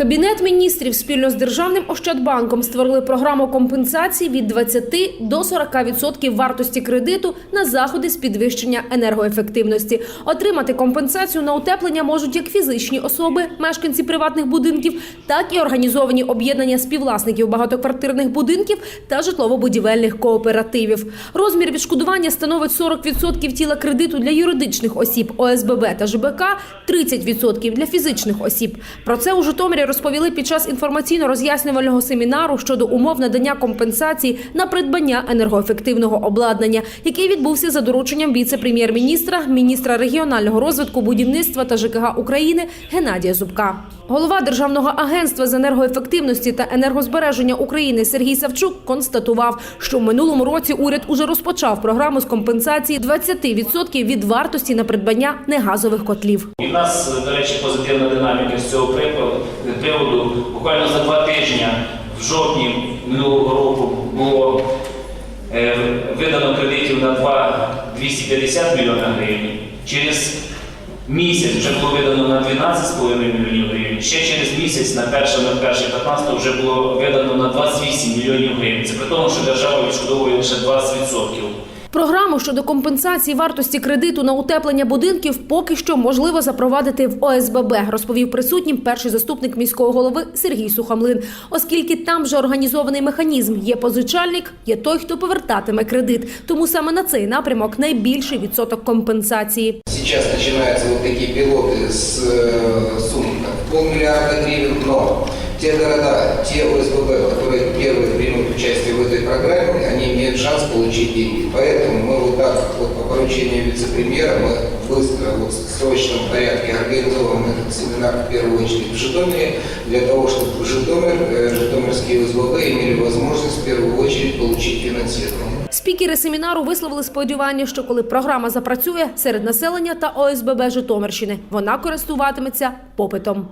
Кабінет міністрів спільно з державним ощадбанком створили програму компенсації від 20 до 40% вартості кредиту на заходи з підвищення енергоефективності. Отримати компенсацію на утеплення можуть як фізичні особи, мешканці приватних будинків, так і організовані об'єднання співвласників багатоквартирних будинків та житлово-будівельних кооперативів. Розмір відшкодування становить 40% тіла кредиту для юридичних осіб ОСББ та ЖБК, 30% для фізичних осіб. Про це у Житомирі розповіли під час інформаційно-роз'яснювального семінару щодо умов надання компенсації на придбання енергоефективного обладнання, який відбувся за дорученням віце-прем'єр-міністра, міністра регіонального розвитку, будівництва та ЖКГ України Геннадія Зубка. Голова Державного агентства з енергоефективності та енергозбереження України Сергій Савчук констатував, що в минулому році уряд уже розпочав програму з компенсації 20% від вартості на придбання негазових котлів. І нас, до речі, позитивна динаміка з цього приводу. Приводу. Буквально за два тижні, в жовтні минулого року, було е, видано кредитів на 2 250 мільйонів гривень. Через місяць вже було видано на 12,5 мільйонів гривень. Ще через місяць, на 1.01.15 вже було видано на 28 мільйонів гривень. Це при тому, що держава відшкодовує лише 20%. Програму щодо компенсації вартості кредиту на утеплення будинків поки що можливо запровадити в ОСББ, розповів присутнім перший заступник міського голови Сергій Сухомлин, оскільки там вже організований механізм. Є позичальник, є той, хто повертатиме кредит. Тому саме на цей напрямок найбільший відсоток компенсації. Сейчас начинаются вот такие пилоты с э, суммой там, в полмиллиарда гривен, но те города, те ОСББ, которые первые примут участие в этой программе, они имеют шанс получить деньги. Поэтому мы вот так вот по поручению вице-премьера мы быстро, вот в срочном порядке организовываем этот семинар в первую очередь в Житомире, для того, чтобы Житомир, э, житомирские ОСББ имели возможность в первую очередь получить финансирование. Спікери семінару висловили сподівання, що коли програма запрацює серед населення та ОСББ Житомирщини, вона користуватиметься попитом.